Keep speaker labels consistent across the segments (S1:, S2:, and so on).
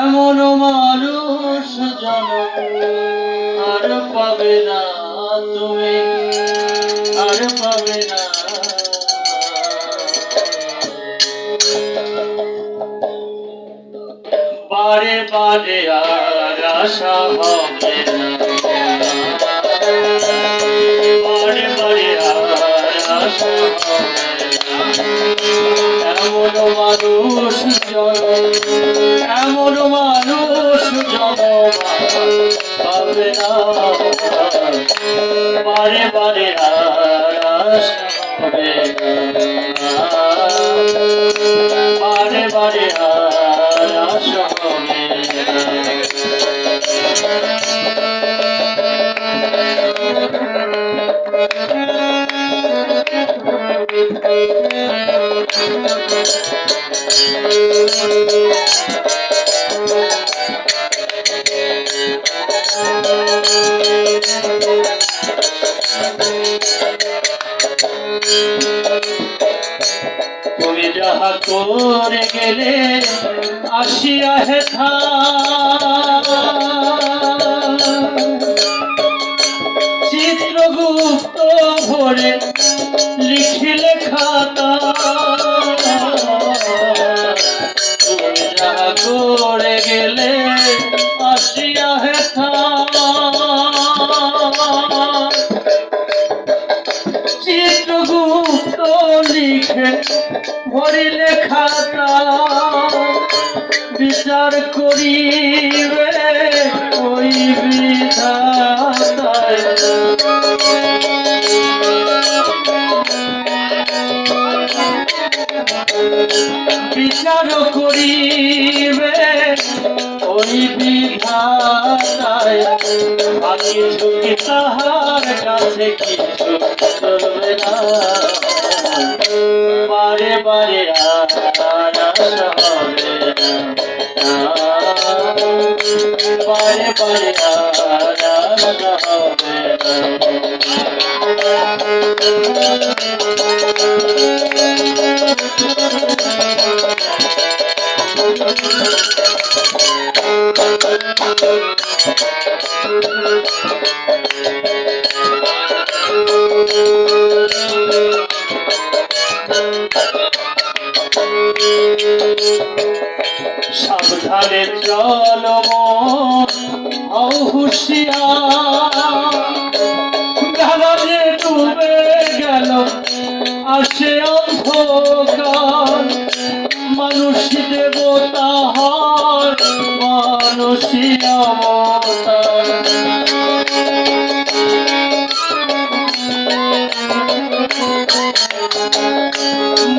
S1: এমন মানুষ জনম আর পাবে না তুমি, আর পাবে না। বারে বারে আর আশা হবে না। বারে বারে আর আশা হবে এমন মানুষ এমন মানুষ পাবে না বারে বারে বারে বারে হবে না তুমি যাহা করে গেলে আসিয়া হেথা চিত্রগুপ্ত ভরে লিখিলে খাতা। হেথা চিত্রগুপ্ত লিখে ভরিলে খাতা বিচার করিবে ওই বিধাতায়। বিচার করিবে ওই বিধাতায় বারে বারে হবে বারে বারে হবে সাবধানে চল হুশিয়ার জাহাজে ডুবে গেল আসে অন্ধকার। মানুষ দেবতা মানুষই অবতার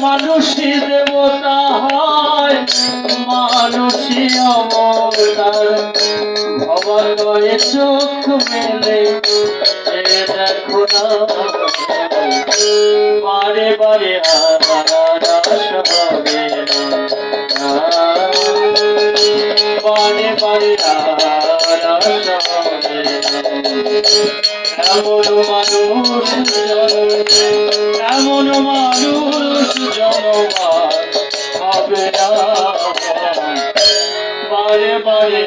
S1: মানুষই দেবতা হয়, মানুষই অবতার ভবালয়ে চোখ মেলে দেখো না বারে বারে আর আশা এমন মানুষ এমন মানুষ জন্মা হবে বারে বারে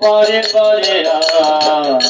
S1: পরে পরে আর